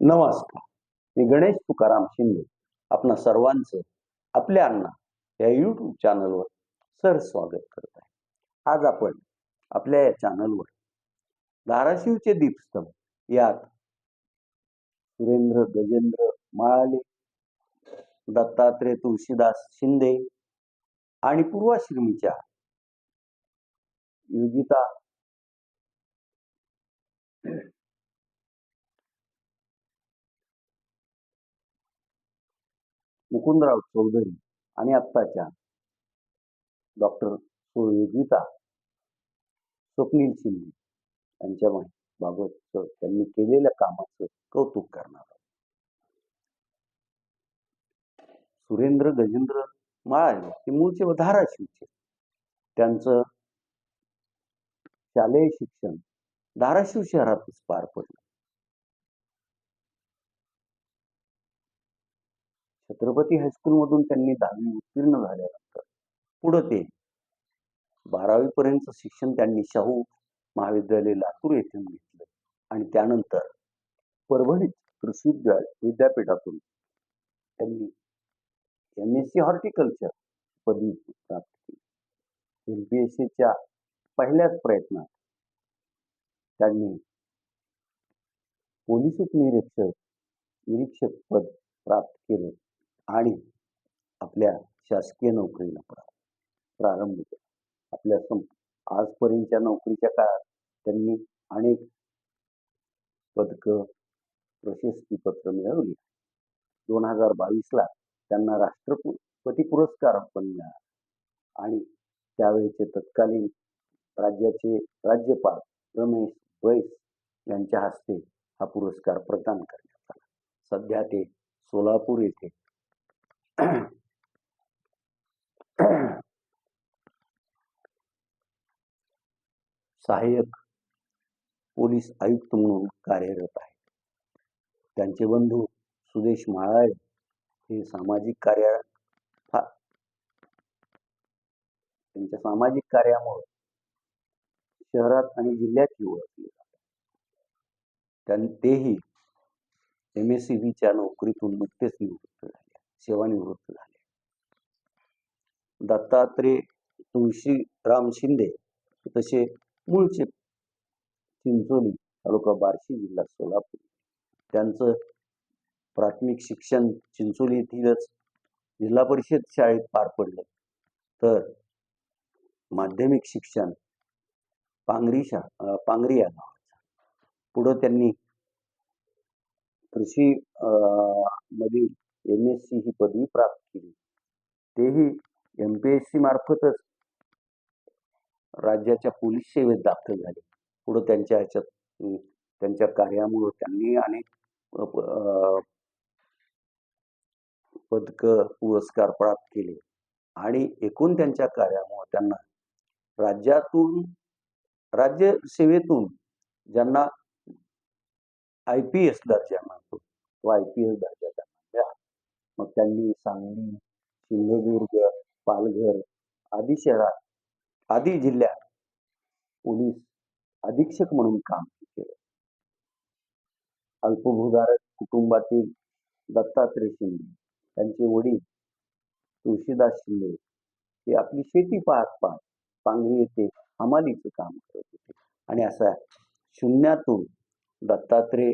नमस्कार. मी गणेश तुकाराम शिंदे. आपणा सर्वांचं आपल्या अण्णा या यूट्यूब चॅनलवर सर स्वागत करत आहे. आज आपण आपल्या या चॅनलवर धाराशिवचे दीपस्तंभ यात सुरेंद्र गजेंद्र माळाले दत्तात्रय तुळशीदास शिंदे आणि पूर्वाश्रमीच्या योगिता मुकुंदराव चौधरी आणि आत्ताच्या डॉक्टर सुयोगिता स्वप्नील शिंदे यांच्या बाबतचं त्यांनी केलेल्या कामाचं कौतुक करणार सुरेंद्र गजेंद्र माळ हे मूळचे व धाराशिवचे. त्यांचं शालेय शिक्षण धाराशिव शहरातच पार पडलं. छत्रपती हायस्कूलमधून त्यांनी दहावी उत्तीर्ण झाल्यानंतर पुढं ते बारावीपर्यंतचं शिक्षण त्यांनी शाहू महाविद्यालय लातूर येथून घेतलं. आणि त्यानंतर परभणीत कृषी विद्या विद्यापीठातून त्यांनी एम एस सी हॉर्टिकल्चर पदवी प्राप्त केली. एम पी एस सीच्या पहिल्याच प्रयत्नात त्यांनी पोलीस उपनिरीक्षक निरीक्षक पद प्राप्त केलं. आणि आपल्या शासकीय नोकरीला प्रा- प्रारंभ केला. आपल्या सं आजपर्यंतच्या नोकरीच्या काळात त्यांनी अनेक पदक प्रशस्तीपत्र मिळवली. दोन हजार बावीसला त्यांना राष्ट्रपती पुरस्कार पण मिळाला. आणि त्यावेळेचे तत्कालीन राज्याचे राज्यपाल रमेश बैस यांच्या हस्ते हा पुरस्कार प्रदान करण्यात आला. सध्या ते सोलापूर येथे सहाय्यक पोलीस आयुक्त म्हणून कार्यरत आहे त्यांचे बंधू सुदेश माळाळे हे सामाजिक कार्या त्यांच्या सामाजिक कार्यामुळे शहरात आणि जिल्ह्यातही ओळखले जातात. त्यां- तेही एम एस सी बीच्या नोकरीतून नुकतेच निवृत्त झाले. सेवानिवृत्त झाले. दत्तात्रय तुळशीराम शिंदे तसे मूळचे चिंचोली तालुका बार्शी जिल्हा सोलापूर. त्यांचं प्राथमिक शिक्षण चिंचोली येथीलच जिल्हा परिषद शाळेत पार पडलं. तर माध्यमिक शिक्षण पांगरी शा पांगरी या गावात पुढं त्यांनी कृषी मधील सी ही पदवी प्राप्त केली. तेही एम पी एस सी मार्फतच राज्याच्या पोलीस सेवेत दाखल झाले. पुढे त्यांच्या ह्याच्यात त्यांच्या कार्यामुळे त्यांनी अनेक पदक पुरस्कार प्राप्त केले. आणि एकूण त्यांच्या कार्यामुळे त्यांना राज्यातून राज्य सेवेतून ज्यांना आय पी एस दर्जा मिळतो तो आय पी एस दर्जा मग त्यांनी सांगली सिंधुदुर्ग पालघर आदी शहरात आदी जिल्ह्यात पोलीस अधीक्षक म्हणून काम केलं. अल्पभूधारक कुटुंबातील दत्तात्रय शिंदे त्यांचे वडील तुळशीदास शिंदे हे आपली शेती पाहत पाहत पांगरी येथे हमालीचं काम करत होते. आणि असा शून्यातून दत्तात्रय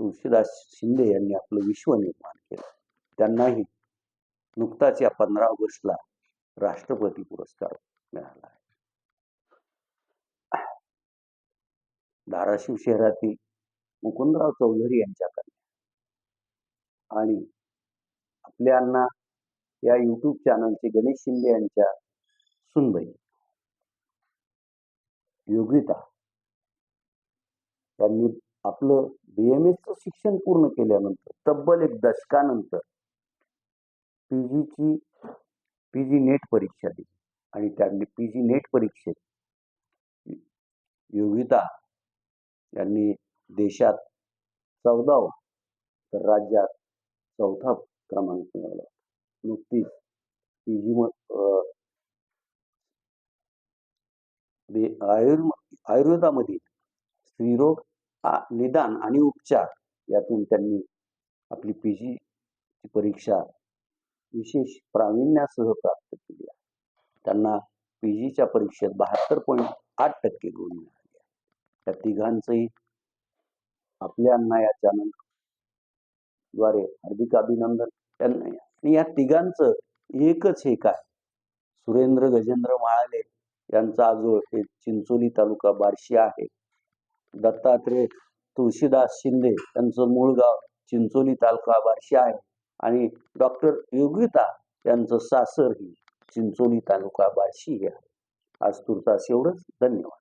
तुळशीदास शिंदे यांनी आपलं विश्व निर्माण केलं. त्यांनाही नुकताच या पंधरा ऑगस्टला राष्ट्रपती पुरस्कार मिळाला आहे. धाराशिव शहरातील मुकुंदराव चौधरी यांच्याकडे आणि आपल्या या युट्यूब चॅनलचे गणेश शिंदे यांच्या सुनबाई योगिता त्यांनी आपलं बीएमएसचं शिक्षण पूर्ण केल्यानंतर तब्बल एक दशकानंतर पी जीची पीजी नेट परीक्षा दिली. आणि त्यांनी पीजी नेट परीक्षेत योगिता यांनी देशात चौदाव तर राज्यात चौथा क्रमांक मिळवला. नुकतीच पीजी आयुर् आयुर्वेदामधील स्त्रीरोग निदान आणि उपचार यातून त्यांनी आपली पी जी परीक्षा विशेष प्रावीण्यासह प्राप्त केली आहे. त्यांना पी जीच्या परीक्षेत बहात्तर पॉईंट आठ टक्के गुण मिळाले त्या तिघांचंही आपल्या या चॅनलद्वारे हार्दिक अभिनंदन. त्यांना आणि या तिघांचं एकच हे काय सुरेंद्र गजेंद्र माळाले यांचा आजोळ हे चिंचोली तालुका बार्शी आहे. दत्तात्रय तुळशीदास शिंदे यांचं मूळ गाव चिंचोली तालुका बार्शी आहे. आणि डॉक्टर योगिता यांचं सासर ही चिंचोली तालुका बार्शी हे आहे. आज तुर्तास एवढंच. धन्यवाद.